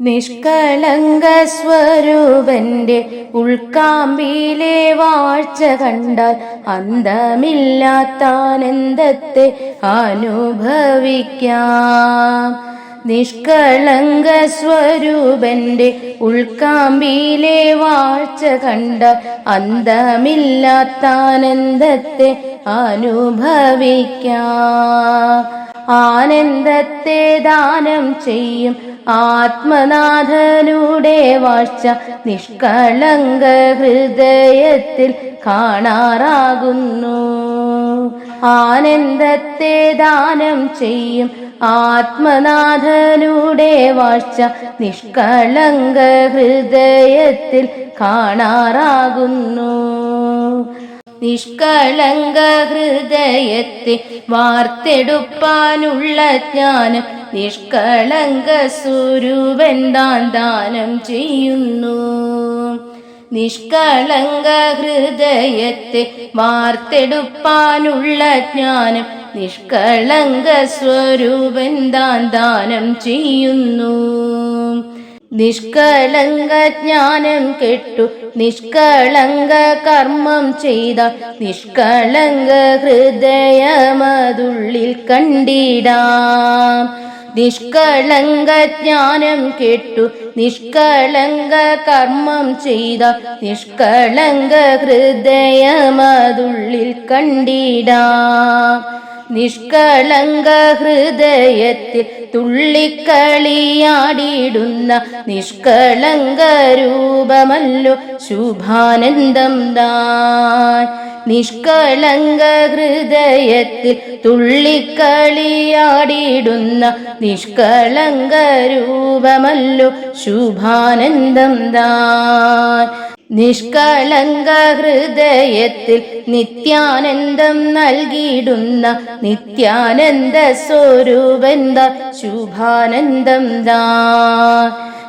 നിഷ്കളങ്ക സ്വരൂപന്റെ ഉൾക്കാമ്പിയിലെ വാഴ്ച കണ്ടാൽ അന്തമില്ലാത്താനന്ദത്തെ അനുഭവിക്കാം. നിഷ്കളങ്ക സ്വരൂപന്റെ ഉൾക്കാമ്പിയിലെ വാഴ്ച കണ്ട അന്തമില്ലാത്താനന്ദത്തെ അനുഭവിക്കാം. ആനന്ദത്തെ ദാനം ചെയ്യും ആത്മനാഥനുടെ വാഴ്ച നിഷ്കളങ്ക ഹൃദയത്തിൽ കാണാറാകുന്നു. ആനന്ദത്തെ ദാനം ചെയ്യും ആത്മനാഥനുടെ വാഴ്ച നിഷ്കളങ്ക ഹൃദയത്തിൽ കാണാറാകുന്നു. നിഷ്കളങ്ക ഹൃദയത്തെ വാർത്തെടുപ്പാനുള്ള ജ്ഞാനം നിഷ്കളങ്ക സ്വരൂപൻ താൻ ദാനം ചെയ്യുന്നു. നിഷ്കളങ്ക ഹൃദയത്തെ വാർത്തെടുപ്പാനുള്ള ജ്ഞാനം നിഷ്കളങ്ക സ്വരൂപൻ താൻ ദാനം ചെയ്യുന്നു. നിഷ്കളങ്ക ജ്ഞാനം കെട്ടു നിഷ്കളങ്ക കർമ്മം ചെയ്ത നിഷ്കളങ്ക ഹൃദയമതുള്ളിൽ കണ്ടിടാം. നിഷ്കളങ്ക ജ്ഞാനം കെട്ടു. നിഷ്കളങ്ക കർമ്മം ചെയ്ത നിഷ്കളങ്ക ഹൃദയമതുള്ളിൽ കണ്ടിടാം. നിഷ്കളങ്ക ഹൃദയത്തിൽ തുള്ളിക്കളിയാടിയിടുന്ന നിഷ്കളങ്ക രൂപമല്ലോ ശുഭാനന്ദം താൻ. നിഷ്കളങ്ക ഹൃദയത്തിൽ തുള്ളിക്കളിയാടിയിടുന്ന നിഷ്കളങ്ക രൂപമല്ലോ ശുഭാനന്ദം താൻ. നിഷ്കളങ്ക ഹൃദയത്തിൽ നിത്യാനന്ദം നൽകിയിടുന്ന നിത്യാനന്ദ സ്വരൂപന്ത ശുഭാനന്ദം ദാ.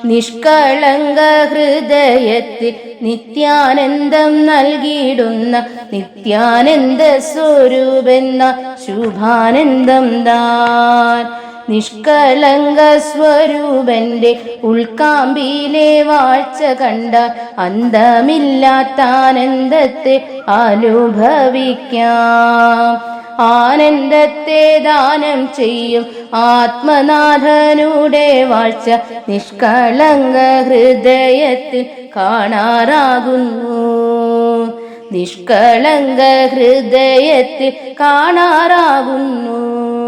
നിഷ്കളങ്ക ഹൃദയത്തിൽ നിത്യാനന്ദം നൽകിയിടുന്ന നിത്യാനന്ദ സ്വരൂപെന്ന ശുഭാനന്ദം ദാൻ നിഷ്കളങ്ക സ്വരൂപന്റെ ഉൾക്കാമ്പിയിലെ വാഴ്ച കണ്ട അന്തമില്ലാത്താനന്ദത്തെ അനുഭവിക്കാം. ആനന്ദത്തെ ദാനം ചെയ്യും ആത്മനാഥനുടെ വാഴ്ച നിഷ്കളങ്ക ഹൃദയത്തിൽ കാണാറാകുന്നു. നിഷ്കളങ്ക ഹൃദയത്തിൽ കാണാറാകുന്നു.